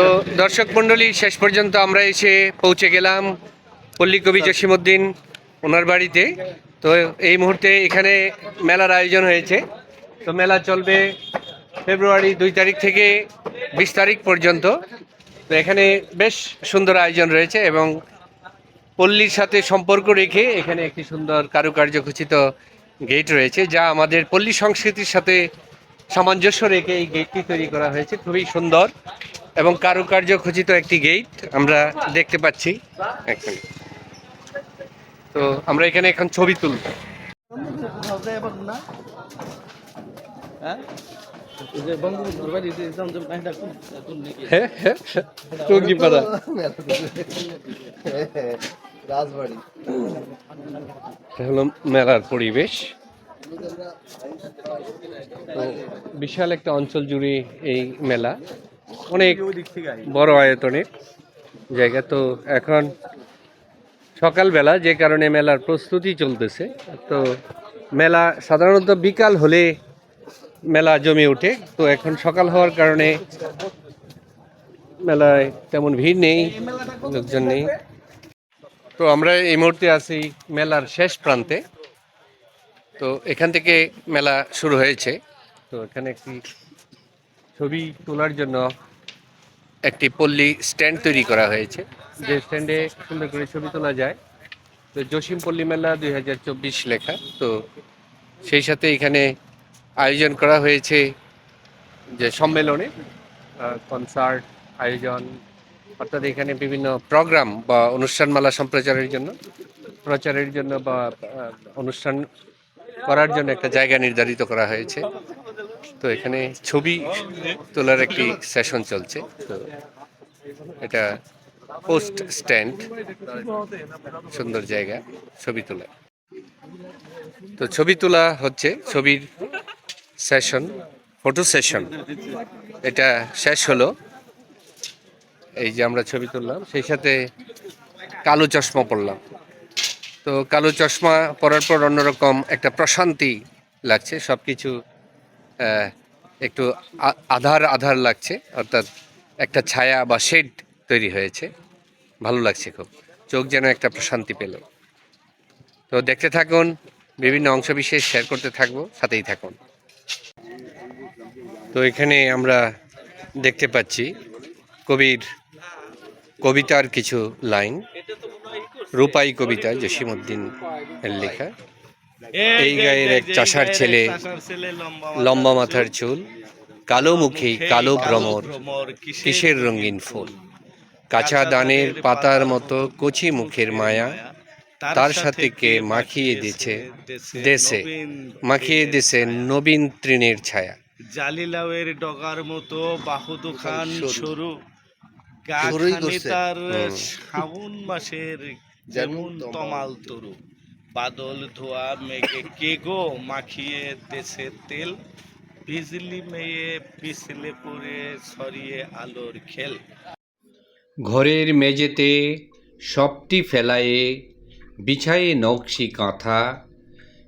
তো দর্শক মণ্ডলী শেষ পর্যন্ত আমরা এসে পৌঁছে গেলাম পল্লী কবি জসিমউদ্দিন ওনার বাড়িতে। তো এই মুহূর্তে এখানে মেলার আয়োজন হয়েছে। তো মেলা চলবে ফেব্রুয়ারি দুই তারিখ থেকে বিশ তারিখ পর্যন্ত। তো এখানে বেশ সুন্দর আয়োজন রয়েছে এবং পল্লীর সাথে সম্পর্ক রেখে এখানে একটি সুন্দর কারুকার্য খচিত গেট রয়েছে যা আমাদের পল্লী সংস্কৃতির সাথে সামঞ্জস্য রেখে এই গেটটি তৈরি করা হয়েছে। খুবই সুন্দর এবং কারুকার্য খচিত একটি গেট আমরা দেখতে পাচ্ছি। এখানে তো আমরা এখানে এখন ছবি তুলব। হ্যাঁ হ্যাঁ হলো মেলার পরিবেশ। বিশাল একটা অঞ্চল জুড়ে এই মেলা। অনেক বড় আয়তনের জায়গা। তো এখন সকালবেলা যে কারণে মেলার প্রস্তুতি চলতেছে তো মেলা সাধারণত বিকাল হলে মেলা জমে ওঠে। তো এখন সকাল হওয়ার কারণে মেলায় তেমন ভিড় নেই লোকজন নেই। তো আমরা এই মুহূর্তে আছি মেলার শেষ প্রান্তে। তো এখান থেকে মেলা শুরু হয়েছে। তো এখানে একটি ছবি তোলার জন্য একটি পল্লী স্ট্যান্ড তৈরি করা হয়েছে। যে স্ট্যান্ডে সুন্দর করে ছবি তোলা যায়। তো জসিম পল্লী মেলা দুই হাজার চব্বিশ লেখা। তো সেই সাথে এখানে আয়োজন করা হয়েছে যে সম্মেলনে কনসার্ট আয়োজন অর্থাৎ এখানে বিভিন্ন প্রোগ্রাম বা অনুষ্ঠানমালা সম্প্রচারের জন্য প্রচারের জন্য বা অনুষ্ঠান করার জন্য একটা জায়গা নির্ধারিত করা হয়েছে। তো এখানে ছবি তোলার একটি সেশন চলছে। তো এটা পোস্ট স্ট্যান্ড, সুন্দর জায়গা, ছবি তোলা। তো ছবি তোলা হচ্ছে, ছবির সেশন, ফটো সেশন। এটা শেষ হলো। এই যে আমরা ছবি তুললাম, সেই সাথে কালো চশমা পরলাম। তো কালো চশমা পরার পর অন্যরকম একটা প্রশান্তি লাগছে সব কিছু একটু আধার আধার লাগছে, অর্থাৎ একটা ছায়া বা শেড তৈরি হয়েছে। ভালো লাগছে খুব, চোখ যেন একটা প্রশান্তি পেল। তো দেখতে থাকুন, বিভিন্ন অংশবিশেষ শেয়ার করতে থাকব, সাথেই থাকুন। তো এখানে আমরা দেখতে পাচ্ছি কবির, কবিতার কিছু লাইন রূপাই কবিতা জসিমউদ্দিন এর লেখা। এই গায়ের এক চাষার ছেলে লম্বা মাথার চুল। কালো মুখে কালো ভ্রমর কিসের রঙিন ফুল? কাঁচা দানের পাতার মতো কচি মুখের মায়া তার সাথে কে মাখিয়ে দিছে দেশে। মাখিয়ে দিছে নবীন তৃণের ছায়া। জালিলাওয়ের ডগার মতো বাহু দুখান সরু। গা শুরুই খানে করছে। তার শ্রাবণ মাসের যেমন তমাল তরু। বাদল ধোয়া মেঘে কে গো মাখিয়ে দেশে তেল? বিজলি মেয়ে পিছলে পড়ে ছড়িয়ে আলোর খেল। ঘরের মেঝেতে সবটি ফেলায়ে বিছায়ে নকশি কাঁথা।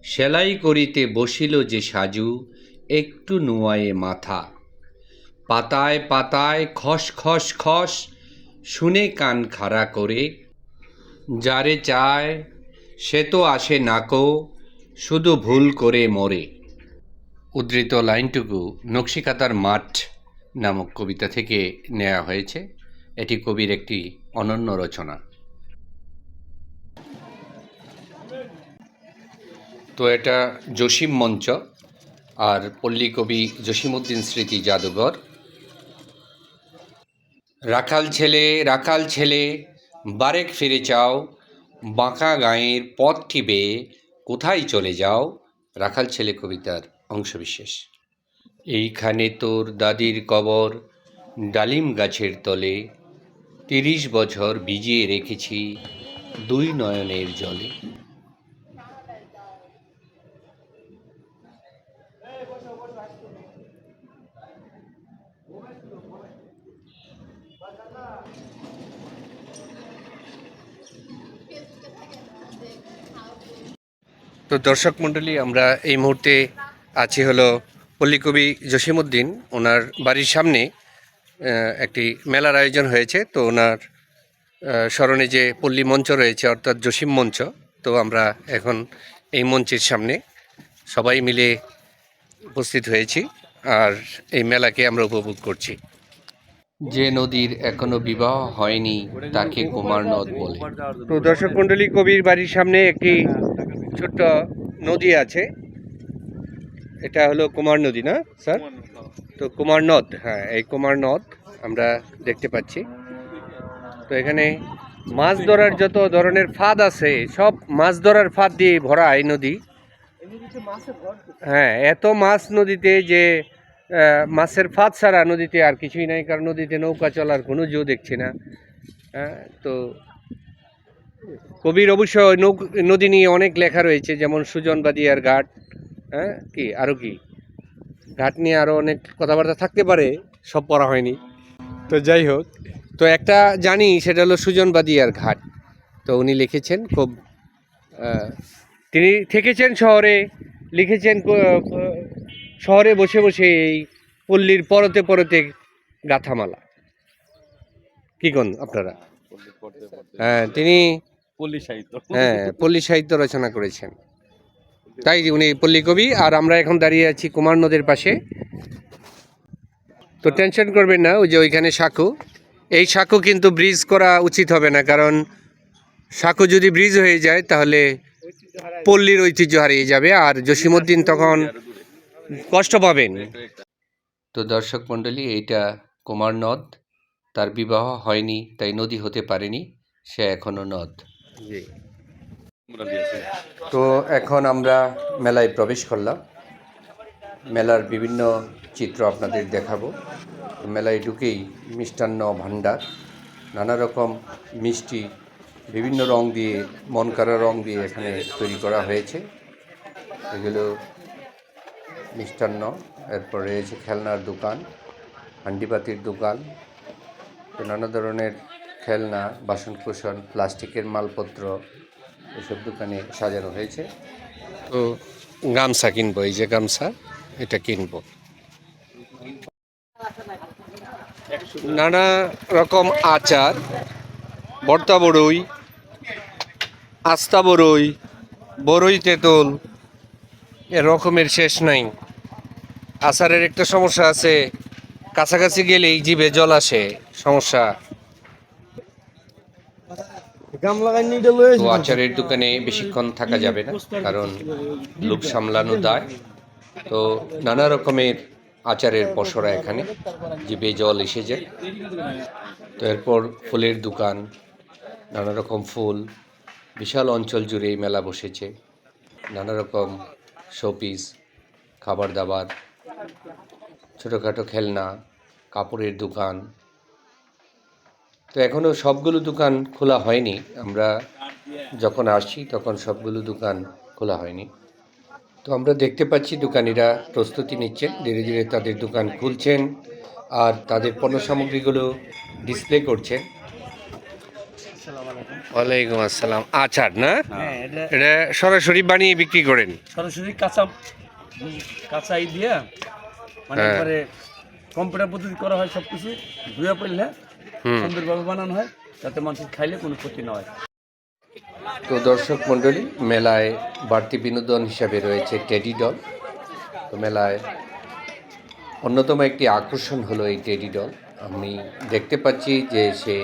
সেলাই করিতে বসিল যে সাজু একটু নুয়ায়ে মাথা। পাতায় পাতায় খস খস খস শুনে কান খাড়া করে যারে চায়, সে তো আসে নাকো, শুধু ভুল করে মরে। উদ্ধৃত লাইনটুকু নকশিকাতার মাঠ নামক কবিতা থেকে নেওয়া হয়েছে। এটি কবির একটি অনন্য রচনা। তো এটা জসিম মঞ্চ আর পল্লী কবি জসিমউদ্দিন স্মৃতি জাদুঘর। রাখাল ছেলে রাখাল ছেলে বারেক ফিরে চাও, বাঁকা গাঁয়ের পথটি বেয়ে কোথায় চলে যাও? রাখাল ছেলে কবিতার অংশবিশেষ। এইখানে তোর দাদির কবর, ডালিম গাছের তলে, তিরিশ বছর ভিজিয়ে রেখেছি দুই নয়নের জলে। তো দর্শক মণ্ডলী, আমরা এই মুহূর্তে আছি হলো পল্লীকবি জসিমুদ্দিন ওনার বাড়ির সামনে একটি মেলার আয়োজন হয়েছে। তো ওনার স্মরণে যে পল্লী মঞ্চ রয়েছে, অর্থাৎ জসিম মঞ্চ, তো আমরা এখন এই মঞ্চের সামনে সবাই মিলে উপস্থিত হয়েছি আর এই মেলাকে আমরা উপভোগ করছি। যে নদীর এখনও বিবাহ হয়নি, তাকে কুমার নদ বলে। তো দর্শক মন্ডলী কবির বাড়ির সামনে একটি ছোট্ট নদী আছে। এটা হলো কুমার নদী না স্যার? তো কুমার নদ হ্যাঁ এই কুমার নদ আমরা দেখতে পাচ্ছি। তো এখানে মাছ ধরার যত ধরনের ফাঁদ আছে সব মাছ ধরার ফাঁদ দিয়ে ভরা এই নদী। হ্যাঁ এত মাছ নদীতে যে মাছের ফাঁদ ছাড়া নদীতে আর কিছুই নাই কারণ নদীতে নৌকা চলার কোনো জো দেখছি না। হ্যাঁ তো কবির অবশ্য নদী নিয়ে অনেক লেখা রয়েছে যেমন সুজন বাদিয়ার ঘাট হ্যাঁ কি আরও কি? ঘাট নিয়ে আরও অনেক কথাবার্তা থাকতে পারে সব পড়া হয়নি। তো যাই হোক তো একটা জানি সেটা হলো সুজন বাদিয়ার ঘাট। তো উনি লিখেছেন খুব তিনি থেকেছেন শহরে লিখেছেন শহরে বসে বসে এই পল্লীর পরতে পরতে গাথামালা। কি কোন আপনারা? হ্যাঁ তিনি পল্লী সাহিত্য। হ্যাঁ পল্লী সাহিত্য রচনা করেছেন। তাই উনি পল্লী কবি আর আমরা এখন দাঁড়িয়ে আছি কুমার নদের পাশে। তো টেনশন করবেন না ওই যে ওইখানে সাঁকু। এই সাঁকু কিন্তু ব্রিজ করা উচিত হবে না কারণ সাঁকু যদি ব্রিজ হয়ে যায় তাহলে পল্লীর ঐতিহ্য হারিয়ে যাবে আর জসিমউদ্দিন তখন কষ্ট পাবেন। তো দর্শক মণ্ডলী এইটা কুমার নদ। তার বিবাহ হয়নি তাই নদী হতে পারেনি সে এখনও নদ। তো এখন আমরা মেলায় প্রবেশ করলাম। মেলার বিভিন্ন চিত্র আপনাদের দেখাবো। মেলায় ঢুকেই মিষ্টান্ন ভাণ্ডার নানা রকম মিষ্টি বিভিন্ন রং দিয়ে মন করা রং দিয়ে এখানে তৈরি করা হয়েছে। এগুলো মিষ্টান্ন এরপর রয়েছে খেলনার দোকান হান্ডিপাতির দোকান। তো নানা ধরনের খেলনা, বাসনকোসন, প্লাস্টিকের মালপত্র, এসব দোকানে সাজানো হয়েছে। তো গামছা কিনবো, এই যে গামছা, এটা কিনবো। নানা রকম আচার ভর্তা বড়ই, আস্তা বড়ই বড়ই তেঁতুল রকমের শেষ নাই। আচারের একটা সমস্যা আছে, কাছাকাছি গেলেই জিভে জল আসে, সমস্যা। তো আচারের দোকানে বেশিক্ষণ থাকা যাবে না কারণ লোক সামলানো দায়। তো নানা রকমের আচারের পসরা এখানে জিভে জল এসে যায়। তো এরপর ফুলের দোকান নানা রকম ফুল বিশাল অঞ্চল জুড়ে এই মেলা বসেছে। নানা রকম শোপিস খাবার দাবার ছোটোখাটো খেলনা কাপড়ের দোকান তো এখনও সবগুলো দোকান খোলা হয়নি। আমরা যখন আসছি তখন সবগুলো দোকান খোলা হয়নি। তো আমরা দেখতে পাচ্ছি দোকানিরা প্রস্তুতি নিচ্ছেন। ধীরে ধীরে তাদের দোকান খুলছেন আর তাদের পণ্য সামগ্রীগুলো ডিসপ্লে করছেন। ওয়ালাইকুম আসসালাম। আচার না? এটা সরাসরি বানিয়ে বিক্রি করেন? সরাসরি কাঁচা কাঁচাই দিয়া মানে হ্যাঁ। কম্পিউটার পদ্ধতি করা হয় সব কিছু ধুয়ে পড়লে হুম সুন্দরভাবে বানানো হয় যাতে মানুষের খাইলে কোনো ক্ষতি না হয়। তো দর্শক মণ্ডলী মেলায় বাড়তি বিনোদন হিসাবে রয়েছে টেডি ডল। তো মেলায় অন্যতম একটি আকর্ষণ হলো এই টেডি ডল। আমি দেখতে পাচ্ছি যে সে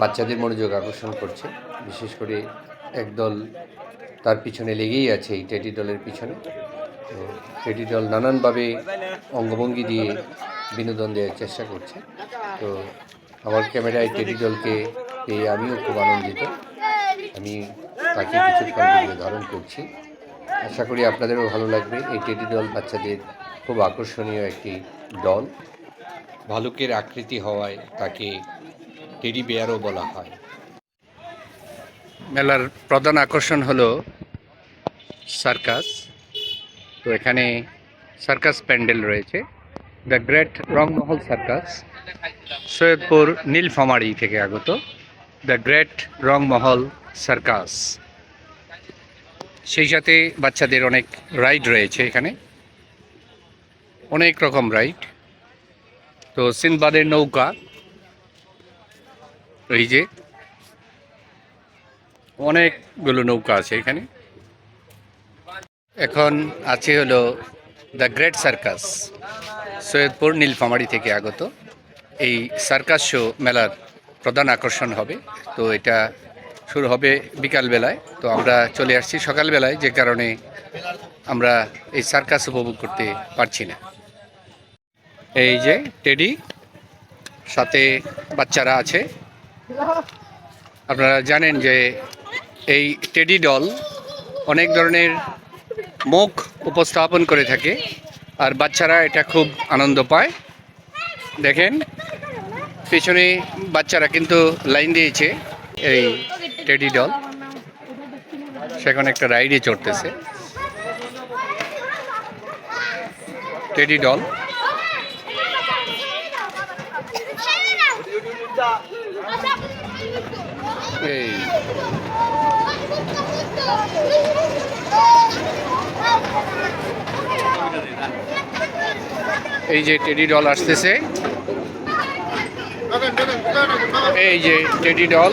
বাচ্চাদের মনোযোগ আকর্ষণ করছে। বিশেষ করে একদল তার পিছনে লেগেই আছে এই টেডি ডলের পিছনে। তো টেডি ডল নানানভাবে অঙ্গভঙ্গি দিয়ে বিনোদন দেওয়ার চেষ্টা করছে। তো আমার ক্যামেরায় টেডি ডলকে পেয়ে আমিও খুব আনন্দিত। আমি তাকে কিছুক্ষণ ধারণ করছি। আশা করি আপনাদেরও ভালো লাগবে। এই টেডি ডল বাচ্চাদের খুব আকর্ষণীয় একটি ডল। ভালুকের আকৃতি হওয়ায় তাকে টেডি বেয়ারও বলা হয়। মেলার প্রধান আকর্ষণ হলো সার্কাস। তো এখানে সার্কাস প্যান্ডেল রয়েছে। The great Rangmahal circus. Saidpur Nilphamari থেকে আগত দ্য গ্রেট রংমহল সার্কাস। সেই সাথে বাচ্চাদের অনেক রাইড রয়েছে এখানে। অনেক রকম রাইড। তো সিনবাদের নৌকা, এই যে অনেকগুলো নৌকা আছে এখানে। এখন আছে হলো the great circus, Saidpur Nilphamari থেকে আগত। এই সার্কাস শো মেলার প্রধান আকর্ষণ হবে। তো এটা শুরু হবে বিকালবেলায়। তো আমরা চলে আসছি সকালবেলায়, যে কারণে আমরা এই সার্কাস উপভোগ করতে পারছি না। এই যে টেডি, সাথে বাচ্চারা আছে। আপনারা জানেন যে এই টেডি দল অনেক ধরনের মুখ উপস্থাপন করে থাকে, আর বাচ্চারা এটা খুব আনন্দ পায়। দেখেন পেছনে বাচ্চারা কিন্তু লাইন দিয়েছে এই টেডি দল সেখানে একটা রাইডে চড়তেছে। টেডি এই। এই যে টেডি ডল আসতেছে। এই যে টেডি ডল।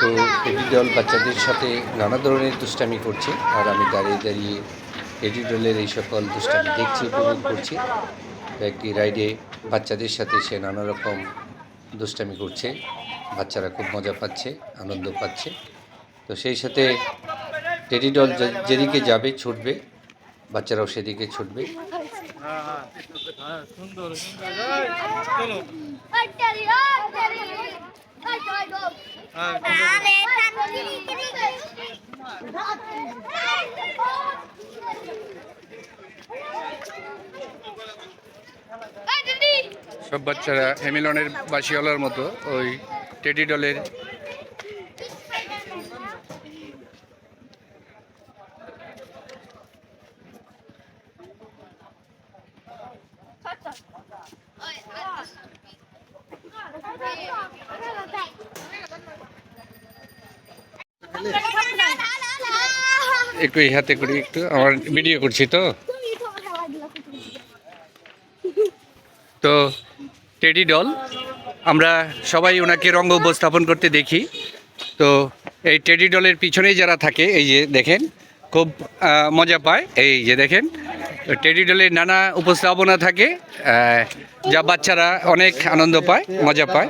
তো টেডি ডল বাচ্চাদের সাথে নানা ধরনের দুষ্টামি করছে, আর আমি দাঁড়িয়ে দাঁড়িয়ে টেডি ডলের এই সকল দুষ্টামি দেখছি, উপভোগ করছি। একটি রাইডে বাচ্চাদের সাথে সে নানা রকম দুষ্টামি করছে। বাচ্চারা খুব মজা পাচ্ছে, আনন্দ পাচ্ছে। তো সেই সাথে টেডিডল যেদিকে যাবে, ছুটবে। বাচ্চারাও সেদিকে ছুটবে। সব বাচ্চারা হেমিলনের বাসিওয়ালার মতো, ওই টেডি ডলের। একটু এই হাতে করি একটু, আমার ভিডিও করছি তো। তো টেডি ডল, আমরা সবাই ওনাকে রঙ্গ উপস্থাপন করতে দেখি। তো এই টেডি ডলের পিছনেই যারা থাকে, এই যে দেখেন, খুব মজা পায়। এই যে দেখেন, টেডি ডলের নানা উপস্থাপনা থাকে যা বাচ্চারা অনেক আনন্দ পায়, মজা পায়।